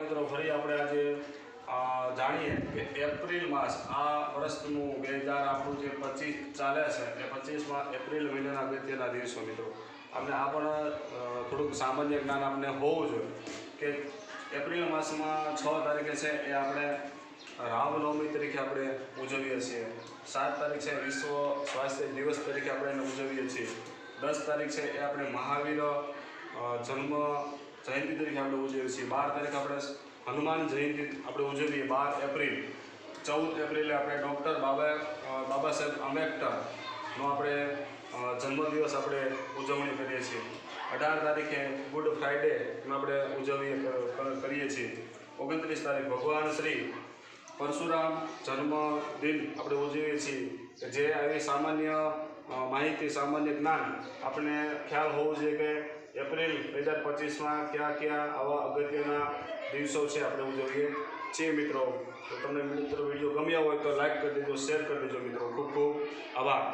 મિત્રો, ફરી આપણે આજે જાણીએ કે એપ્રિલ માસ આ વર્ષનું બે હજાર આપણું જે પચીસ ચાલે છે એ પચીસમાં એપ્રિલ મહિનાના અગત્યના દિવસો, મિત્રો. આપણે આ પણ થોડુંક સામાન્ય જ્ઞાન આપણે હોવું જોઈએ કે એપ્રિલ માસમાં છ તારીખે છે એ આપણે રામનવમી તરીકે આપણે ઉજવીએ છીએ. સાત તારીખ છે વિશ્વ સ્વાસ્થ્ય દિવસ તરીકે આપણે એને ઉજવીએ છીએ. દસ તારીખ છે એ આપણે મહાવીર જન્મ જયંતિ તરીકે આપણે ઉજવીએ છીએ. બાર તારીખ આપણે હનુમાન જયંતિ આપણે ઉજવીએ, બાર એપ્રિલ. ચૌદ એપ્રિલે આપણે ડૉક્ટર બાબા બાબા સાહેબ આંબેડકરનો આપણે જન્મદિવસ આપણે ઉજવણી કરીએ છીએ. અઢાર તારીખે ગુડ ફ્રાઈડે આપણે ઉજવીએ કરીએ છીએ. ઓગણત્રીસ તારીખ ભગવાન શ્રી પરશુરામ જન્મદિન આપણે ઉજવીએ છીએ. જે આવી સામાન્ય માહિતી, સામાન્ય જ્ઞાન આપણે ખ્યાલ હોવું જોઈએ કે એપ્રિલ બે હજાર પચીસમાં કયા કયા આવા અગત્યના દિવસો છે આપણે ઉજવીએ છીએ મિત્રો, તો તમને મિત્રો વીડિયો ગમ્યા હોય તો લાઈક કરી દેજો શેર કરી દેજો મિત્રો. ખૂબ ખૂબ આભાર.